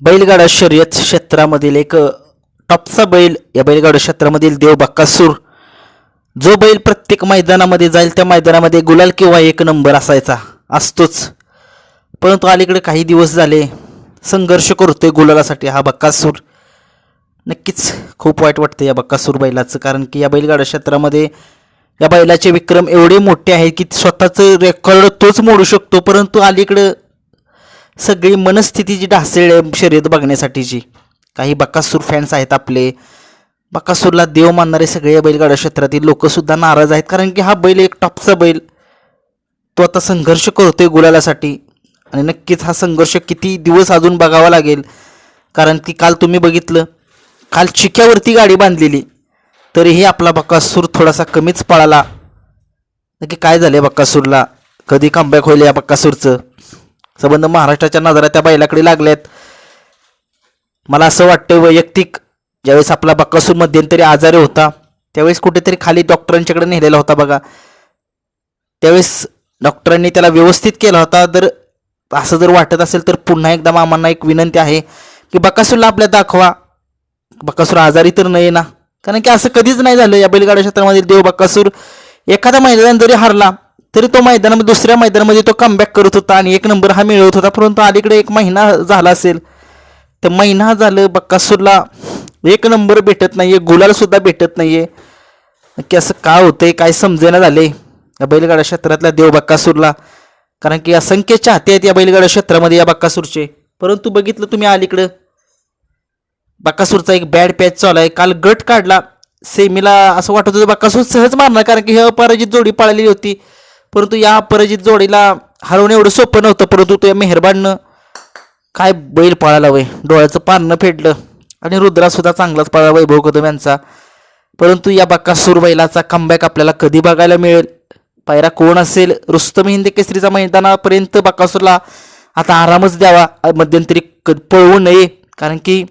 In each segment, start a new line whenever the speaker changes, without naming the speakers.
बैलगाडा शर्यत क्षेत्रामधील एक टॉपचा बैल या बैलगाडा क्षेत्रामधील देव बक्कासूर. जो बैल प्रत्येक मैदानामध्ये जाईल त्या मैदानामध्ये गुलाल किंवा एक नंबर असायचा. असतोच. परंतु अलीकडे काही दिवस झाले संघर्ष करतोय गुलालासाठी हा बक्कासूर. नक्कीच खूप वाईट वाटतं या बक्कासूर बैलाचं कारण की या बैलगाडा क्षेत्रामध्ये या बैलाचे विक्रम एवढे मोठे आहेत की स्वतःचं रेकॉर्ड तोच मोडू शकतो. परंतु अलीकडं सगळी मनस्थिती जी ढासळली शर्यत बघण्यासाठीची. काही बकासूर फॅन्स आहेत आपले. बकासूरला देव मानणारे सगळे बैलगाड्या बैलगाडा क्षेत्रातील लोकसुद्धा नाराज आहेत. कारण की हा बैल एक टॉपचा बैल. तो आता संघर्ष करतोय गुलालासाठी. आणि नक्कीच हा संघर्ष किती दिवस अजून बघावा लागेल. कारण की काल तुम्ही बघितलं काल चिक्यावरती गाडी बांधलेली. तरीही आपला बकासूर थोडासा कमीच पळाला. नक्की काय झालं बक्कासूरला कधी कमबॅक होईल या बक्कासूरचं संबंध महाराष्ट्राच्या नजरा त्या बैलाकडे लागल्यात मला असं वाटतं वैयक्तिक ज्यावेळेस आपला बक्कासूर मध्यंतरी आजारी होता त्यावेळेस कुठेतरी खाली डॉक्टरांच्याकडे नेलेला होता बघा. त्यावेळेस डॉक्टरांनी त्याला व्यवस्थित केला होता तर असं जर वाटत असेल तर पुन्हा एकदा मामांना एक विनंती आहे की बकासूरला आपल्या दाखवा. बकासूर आजारी तर नाही ना. कारण की असं कधीच नाही झालं. या बैलगाडा क्षेत्रामध्ये देव बकासूर एखादा मैदान जरी हारला तरी तो मैदानामध्ये दुसऱ्या मैदानामध्ये तो कमबॅक करत होता आणि एक नंबर हा मिळवत होता. परंतु अलीकडे एक महिना झाला असेल. तर महिना झालं बक्कासूरला एक नंबर भेटत नाही आहे गुलालसुद्धा भेटत नाही आहे नक्की असं का होतंय काय समजेना झाले या बैलगाडा क्षेत्रातल्या देव बक्कासूरला कारण की असंख्य चाहते आहेत या बैलगाडा क्षेत्रामध्ये या बक्कासूरचे परंतु बघितलं तुम्ही अलीकडं. बक्कासूरचा एक बॅड पॅच चालू आहे. काल गट काढला. सेमीला असं वाटत होतं बक्कासूर सहज मारणार कारण की ही अपराजित जोडी पाळलेली होती. परंतु या अपराजित जोडीला हरवणं एवढं सोपं नव्हतं परंतु त्या मेहरबाननं काय बैल पळाला वय? डोळ्याचं पारणं फेडलं आणि रुद्रासुद्धा चांगलाच पळाला वैभव कदम यांचा. परंतु या बक्कासूर बैलाचा कमबॅक आपल्याला कधी बघायला मिळेल? पायरा कोण असेल? रुस्तम हिंद केसरीचा मैदानापर्यंत बक्कासूरला आता आरामच द्यावा. मध्यंतरी क- पळवू नये. कारण की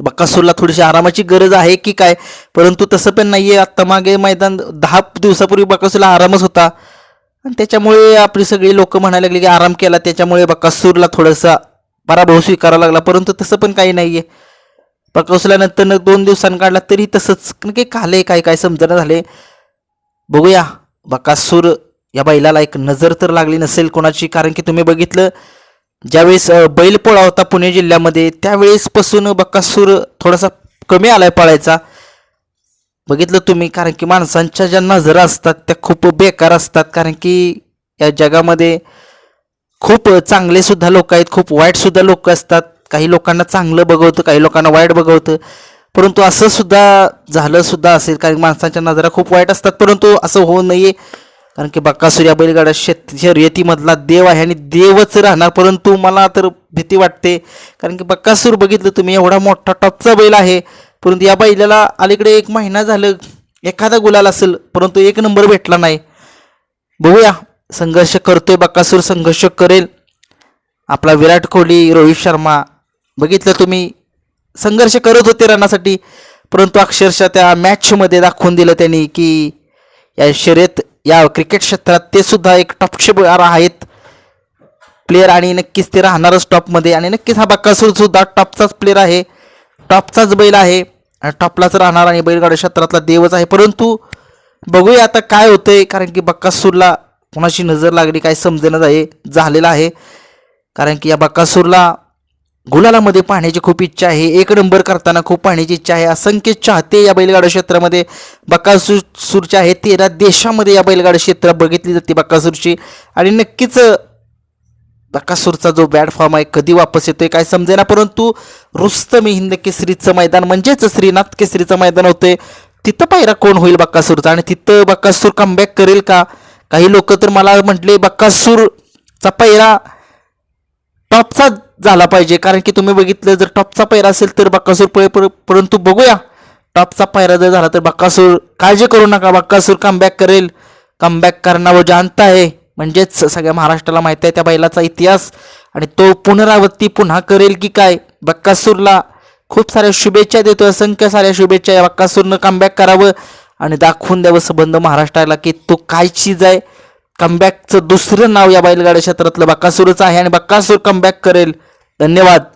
बक्कासूरला थोडीशी आरामाची गरज आहे की काय? परंतु तसं पण नाही आहे आत्ता मागे मैदान दहा दिवसापूर्वी बक्कासूरला आरामच होता. आणि त्याच्यामुळे आपली सगळी लोक म्हणायला लागली की आराम केला. त्याच्यामुळे बक्कासूरला थोडासा पराभव स्वीकारावा लागला. परंतु तसं पण काही नाही आहे बक्कासूरला नंतर दोन दिवसांनी काढला तरी तसंच. काही काले काय काय समजणं झाले. बघूया. बकासूर या बैलाला एक नजर तर लागली नसेल कोणाची? कारण की तुम्ही बघितलं ज्यावेळेस बैलपोळा बैल होता पुणे जिल्ह्यामध्ये त्यावेळेसपासून बक्कासूर थोडासा कमी आलाय पळायचा. बघितलं तुम्ही कारण की माणसांच्या ज्या नजरा असतात त्या खूप बेकार असतात. कारण की या जगामध्ये खूप चांगले सुद्धा लोक आहेत खूप वाईट सुद्धा लोक असतात. काही लोकांना चांगलं बघवतं काही लोकांना वाईट बघवतं. परंतु असं सुद्धा झालं सुद्धा असेल कारण माणसांच्या नजरा खूप वाईट असतात. परंतु असं होऊ नये कारण की बक्कासूर या बैलगाडा शेत शर्यतीमधला देव आहे आणि देवच राहणार. परंतु मला तर भीती वाटते. कारण की बक्कासूर बघितलं तुम्ही एवढा मोठा टॉपचा बैल आहे. परंतु या बैलाला अलीकडे एक महिना झालं एखादा गुलाल असेल परंतु एक नंबर भेटला नाही. बघूया. संघर्ष करतोय बक्कासूर संघर्ष करेल. आपला विराट कोहली रोहित शर्मा बघितलं तुम्ही संघर्ष करत होते रनासाठी. परंतु अक्षरशः त्या मॅचमध्ये दाखवून दिलं त्यांनी की या शर्यत या क्रिकेट क्षेत्रात ते सुद्धा एक टॉपचे आहेत. प्लेअर आणि नक्कीच ते राहणारच टॉपमध्ये आणि नक्कीच हा बक्कासूर सुद्धा टॉपचाच प्लेअर आहे. टॉपचाच बैल आहे. आणि टॉपलाच राहणार आणि बैलगाड्या क्षेत्रातला देवच आहे. परंतु बघूया आता काय होतंय. कारण की बक्कासूरला कोणाची नजर लागली काय समजेनच आहे झालेलं आहे. कारण की या बक्कासूरला गुलालामध्ये पाहण्याची खूप इच्छा आहे. एक नंबर करताना खूप पाहण्याची इच्छा आहे. असंख्य चाहते या बैलगाडा क्षेत्रामध्ये. बक्कासूर आहेत. आहे तेरा देशामध्ये या बैलगाडा क्षेत्र बघितली जाते बक्कासूरची आणि नक्कीच बकासूरचा जो बॅड फॉर्म आहे कधी वापस येतोय काय समजेना. परंतु रुस्तमी हिंद केसरीचं मैदान म्हणजेच श्रीनाथ केसरीचं मैदान होतंय. तिथं पायरा कोण होईल बक्कासूरचा आणि तिथं बक्कासूर कमबॅक करेल का? काही लोक तर मला म्हटले बक्कासूरचा पायरा टॉपचा झाला पाहिजे. कारण की तुम्ही बघितलं जर टॉपचा पैरा असेल तर बक्कासूर पळे परंतु बघूया. टॉपचा पैरा जर झाला तर बक्कासूर काळजी करू नका. बक्कासूर कमबॅक करेल. कमबॅक करणार व जानता आहे म्हणजेच सगळ्या महाराष्ट्राला माहिती आहे त्या बैलाचा इतिहास. आणि तो पुनरावृत्ती पुन्हा करेल की काय? बक्कासूरला खूप साऱ्या शुभेच्छा देतो. असंख्य साऱ्या शुभेच्छा या बक्कासूरनं कमबॅक करावं. आणि दाखवून द्यावं संबंध महाराष्ट्राला की तो काय चीज आहे. कमबॅकचं दुसरं नाव या बैलगाड्या क्षेत्रातलं बक्कासूरच आहे. आणि बक्कासूर कमबॅक करेल. धन्यवाद.